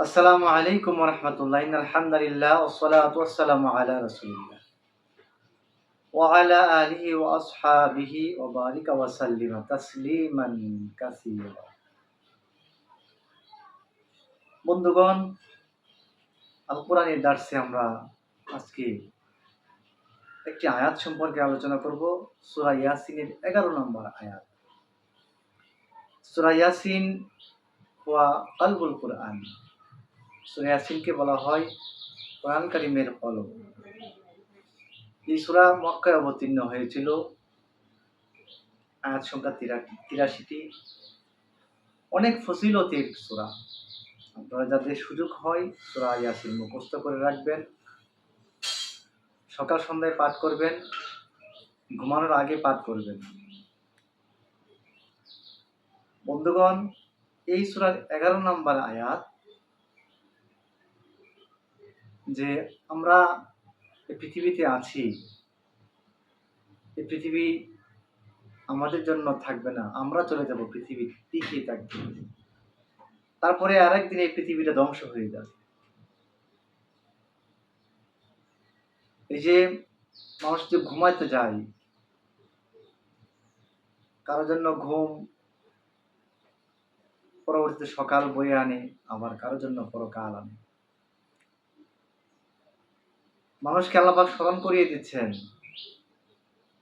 আসসালামু আলাইকুম রহমতুল্লাহ আলহামদুলিল্লাহ ওসলাত ওসালাম আলা রসুলিল্লাহ وعلى آله وأصحابه وبارك وسلم تسليما كثيرا বন্ধুগণ আল কোরআনের দার্সে আমরা আজকে একটি আয়াত সম্পর্কে আলোচনা করব সূরা ইয়াসিনের এগারো নম্বর আয়াত সূরা ইয়াসিন ওয়া কালবুল কোরআন সূরা বলা হয় কোরআন কারিমের কলম। এই সূরা মক্কায় অবতীর্ণ হয়েছিল আয়াত সংখ্যা তিরাটি তিরাশিটি। অনেক ফসিলতির সূরা। আপনারা যাদের সুযোগ হয় সূরা ইয়াসিন মুখস্থ করে রাখবেন, সকাল সন্ধ্যায় পাঠ করবেন, ঘুমানোর আগে পাঠ করবেন। বন্ধুগণ, এই সূরার এগারো নম্বর আয়াত যে আমরা পৃথিবীতে আছি। এই পৃথিবী আমাদের জন্য থাকবে না। আমরা চলে যাব পৃথিবী টিকিয়ে থাকবে তারপরে আরেকদিন এই পৃথিবীটা ধ্বংস হয়ে যাবে। এই যে মানুষ যে ঘুমাইতে যায় কারোর জন্য ঘুম পরবর্তীতে সকাল বয়ে আনে, আবার কারোর জন্য পরকাল আনে। মানুষকে আল্লাপাক স্মরণ করিয়ে দিচ্ছেন।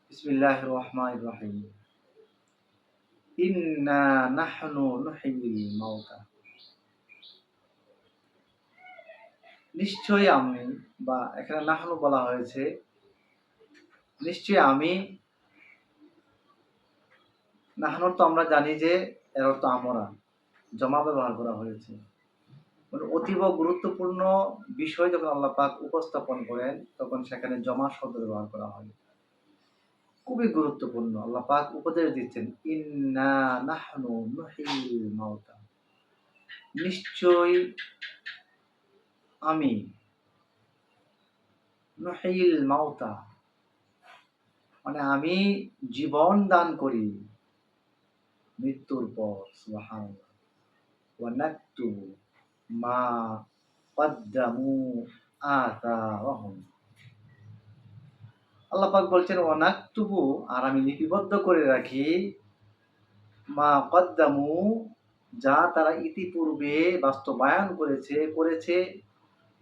বিসমিল্লাহ রহমান রহিম। ইন্না নিশ্চয়ই আমি, বা এখানে নাহনু বলা হয়েছে, নিশ্চয়ই আমি, নাহনুর তো আমরা জানি যে, এর অর্থ আমরা, জমা ব্যবহার করা হয়েছে। অতীব গুরুত্বপূর্ণ বিষয় যখন আল্লাহ পাক উপস্থাপন করেন, তখন সেখানে জমা শব্দ ব্যবহার করা হয়। খুবই গুরুত্বপূর্ণ। আল্লাহ পাক উপদেশ দিচ্ছেন, ইন্না নাহনু নুহিল মাউতা নিশ্চয় আমি নুহিল মাউতা মানে আমি জীবন দান করি মৃত্যুর পর, সুবহানাল্লাহ। ওয়া নাকতুবু মা কদ্দামু আতারহম আল্লাহ বলছেন, ওয়ানাকতুবু, আর আমি লিপিবদ্ধ করে রাখি, মা কদ্দামু, যা তারা ইতিপূর্বে বাস্তবায়ন করেছে করেছে,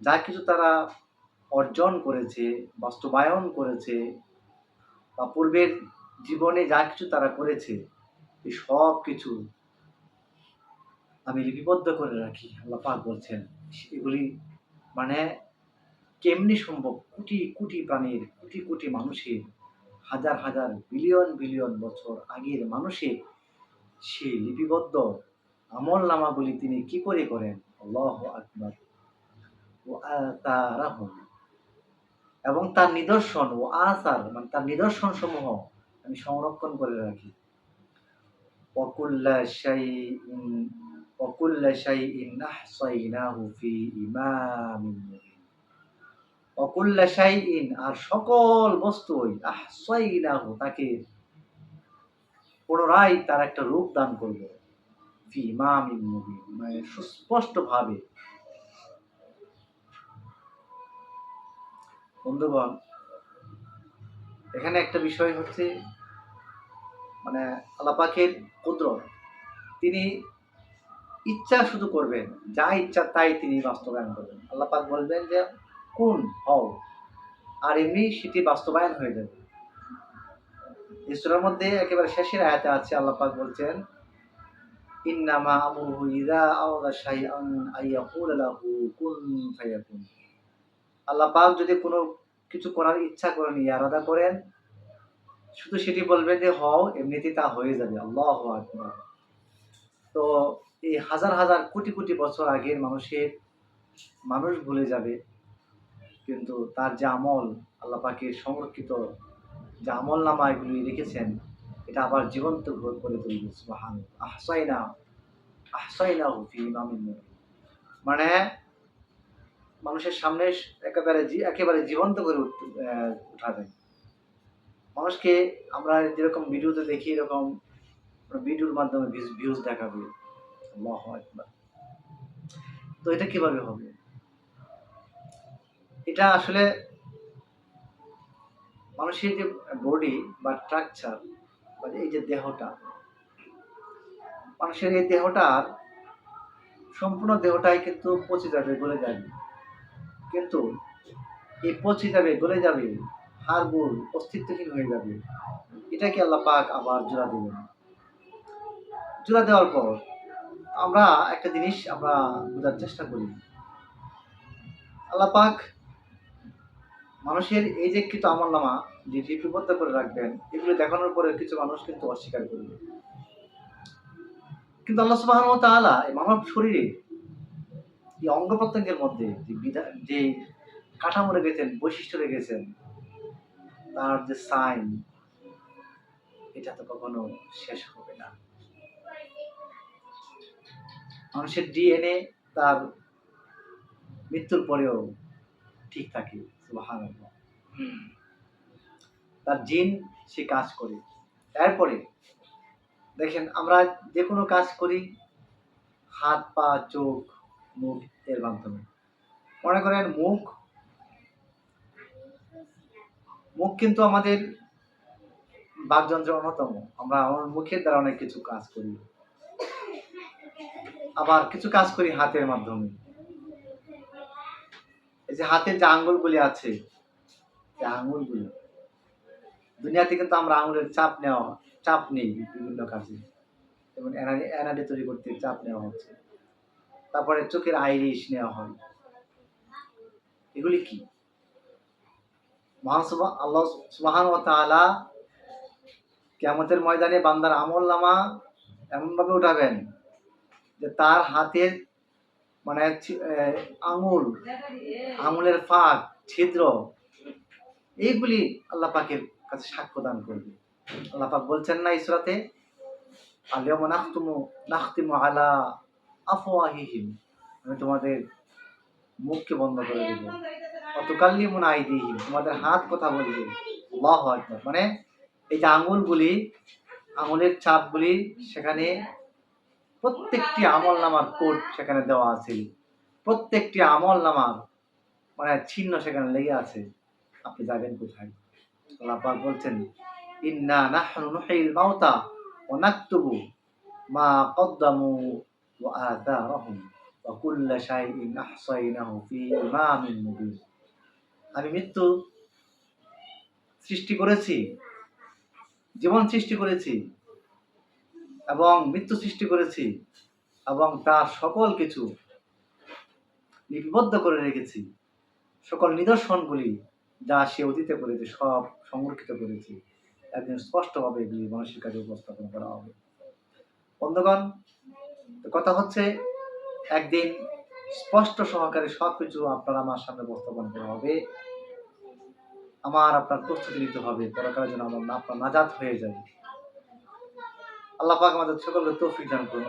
যা কিছু তারা অর্জন করেছে, বাস্তবায়ন করেছে, বা পূর্বের জীবনে যা কিছু তারা করেছে সব কিছু আমি লিপিবদ্ধ করে রাখি, আল্লাহ পাক বলছেন। এগুলি মানে কেমনি সম্ভব? কোটি কোটি প্রাণীর, কোটি কোটি মানুষের, হাজার হাজার, বিলিয়ন বিলিয়ন বছর আগের মানুষের সেই লিপিবদ্ধ আমল নামাগুলি তিনি কি করে করেন? আল্লাহ আকবর। ও তারাহম এবং তার নিদর্শন, ও আসার মানে তার নিদর্শন সমূহ আমি সংরক্ষণ করে রাখি। অকুল্লা وكل شيء أحصيناه في إمام مبين وكل شيء আর সকল বস্তুই আহসাইনাহু তাকে পুনরায় তার একটা রূপ দান করব ফি ইমামিন মুবিন মানে সুস্পষ্ট ভাবে বন্ধুগণ এখানে একটা বিষয় হচ্ছে মানে আল্লাপাকের কুদরত তিনি ইচ্ছা শুধু করবেন। যা ইচ্ছা তাই তিনি বাস্তবায়ন করবেন। আল্লাপাক বলবেন যে, কোন, হও। আর এমনি সেটি বাস্তবায়ন হয়ে যাবে। ইসরের মধ্যে একেবারে শেষের আয়াতে আছে আল্লাপাক বলছেন, ইন্নামা আমরুহু ইযা আওদা শাইআন আইয়াকুল লাহু কুন ফায়াকুন আল্লাহ পাক যদি কোনো কিছু করার ইচ্ছা করেন ইয়ারাদা করেন, শুধু সেটি বলবে যে, হও, এমনিতেই তা হয়ে যাবে। আল্লাহ তো এই হাজার হাজার কোটি কোটি বছর আগের মানুষের মানুষ ভুলে যাবে। কিন্তু তার যে আমল আল্লাহ পাকের সংরক্ষিত যে আমল নামা এগুলি রেখেছেন, এটা আবার জীবন্ত করে তুলবে। সুবাহান আহসাইনা আহসাইনা হুফি ইমামিন মানে মানুষের সামনে একেবারে একেবারে জীবন্ত করে উঠাবেন মানুষকে আমরা যেরকম ভিডিওতে দেখি, এরকম ভিডিওর মাধ্যমে ভিউজ দেখাবে। তো এটা কীভাবে হবে? এটা আসলে মানুষের যে বডি বা স্ট্রাকচার বা এই যে দেহটা, মানুষের এই দেহটার সম্পূর্ণ দেহটাই কিন্তু পচে যাবে, গলে যাবে। কিন্তু এই পচে যাবে, গলে যাবে, হাড়গুড় অস্তিত্বহীন হয়ে যাবে। এটাকে আল্লাহ পাক আবার জোড়া দেবেন জোড়া দেওয়ার পর আমরা একটা জিনিস আমরা বোঝার চেষ্টা করি। আল্লাহ পাক মানুষের এই যে কিছু আমল নামা, যে লিপিবদ্ধ করে রাখবেন, এগুলো দেখানোর পরে কিছু মানুষ কিন্তু অস্বীকার করবে। কিন্তু আল্লাহ সুবাহ তাআলা এই মানব শরীরে এই অঙ্গ প্রত্যঙ্গের মধ্যে যে বিধা- যে কাঠামো রেখেছেন, বৈশিষ্ট্য রেখেছেন, তার যে সাইন, এটা তো কখনো শেষ হবে না। মানুষের ডিএনএ তার মৃত্যুর পরেও ঠিক থাকে। তার জিন সে কাজ করে। তারপরে দেখেন আমরা যে কোনো কাজ করি হাত পা চোখ মুখ এর মাধ্যমে। মনে করেন মুখ মুখ কিন্তু আমাদের বাকযন্ত্রের অন্যতম। আমরা আমার মুখের দ্বারা অনেক কিছু কাজ করি। আবার কিছু কাজ করি হাতের মাধ্যমে। এই যে হাতের যে আঙ্গুলগুলি আছে যে আঙ্গুলগুলি, দুনিয়াতে কিন্তু আমরা আঙুলের চাপ নেওয়া, চাপ নেই বিভিন্ন কাজে। যেমন এনারি এনারি তৈরি করতে চাপ নেওয়া হচ্ছে। তারপরে চোখের আইরিশ নেওয়া হয়। এগুলি কি? আল্লাহ সুবাহান ও তাআলা কেমতের ময়দানে বান্দার আমল নামা এমনভাবে উঠাবেন। যে তার হাতের মানে আঙুল, আঙুলের ফাঁক, ছিদ্র, এইগুলি আল্লাহ পাকের কাছে সাক্ষ্য দান করবে। আল্লাহ বলছেন না ইসরাতে আলিয়ামা নাখতুমু, নাখতিমু আলা আফওয়াহিহিম। আমি তোমাদের মুখকে বন্ধ করে দেব। অতকাল্লিমুন আইদিহিম। তোমাদের হাত কথা বলবে। আল্লাহু মানে এই যে আঙুলগুলি, আঙুলের ছাপগুলি সেখানে প্রত্যেকটি আমল নামার কোড সেখানে দেওয়া আছে। প্রত্যেকটি আমল নামার মানে ছিন্ন সেখানে লেগে আছে। আপনি যাবেন কোথায়? আল্লাহ পাক বলছেন, ইন্না নাহনু নুহিল মাউতা ওয়া নাকতুবু মা কদ্দামু ওয়া আথারহুম ওয়া কুল্লা শাইইন আহসাইনাহু ফি ইমামিন মুবিন। আমি মৃত্যু সৃষ্টি করেছি, জীবন সৃষ্টি করেছি এবং মৃত্যু সৃষ্টি করেছি এবং তার সকল কিছু লিপিবদ্ধ করে রেখেছি। সকল নিদর্শনগুলি যা সে অতীতে করেছে, সব সংরক্ষিত করেছি। একদিন স্পষ্টভাবে এগুলি মানুষের কাছে উপস্থাপন করা হবে। বন্ধুগণ, কথা হচ্ছে, একদিন স্পষ্ট সহকারে সব কিছু আপনার আমার সামনে উপস্থাপন করা হবে। আমার আপনার প্রস্তুতি নিতে হবে। পরকালের জন্য আমার আপনার নাজাত হয়ে যাবে আল্লাহ পাক আমাদের সকলকে তৌফিক দান করুন।